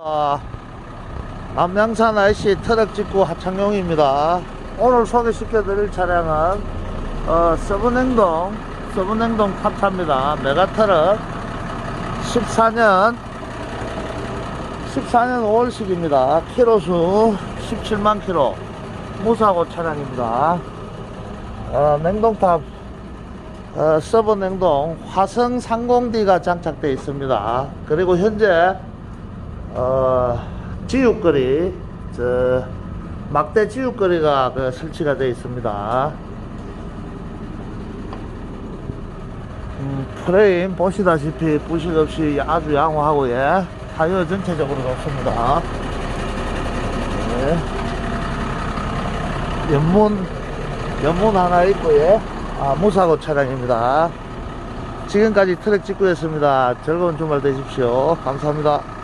아, 남양산 IC 트럭 직구 하창용입니다. 오늘 소개시켜 드릴 차량은 어, 서브냉동 서브냉동 탑차입니다. 메가트럭 14년 14년 5월식입니다. 키로수 17만 키로 무사고 차량입니다. 어, 냉동탑 어, 서버 냉동 화성 상공디가 장착되어 있습니다. 그리고 현재 어, 지육거리 저 막대 지육거리가 그 설치가 되어 있습니다. 음, 프레임 보시다시피 부식 없이 아주 양호하고 예 타이어 전체적으로 좋습니다. 네. 연문 연문 하나 있고 예. 아, 무사고 차량입니다. 지금까지 트랙 직구였습니다. 즐거운 주말 되십시오. 감사합니다.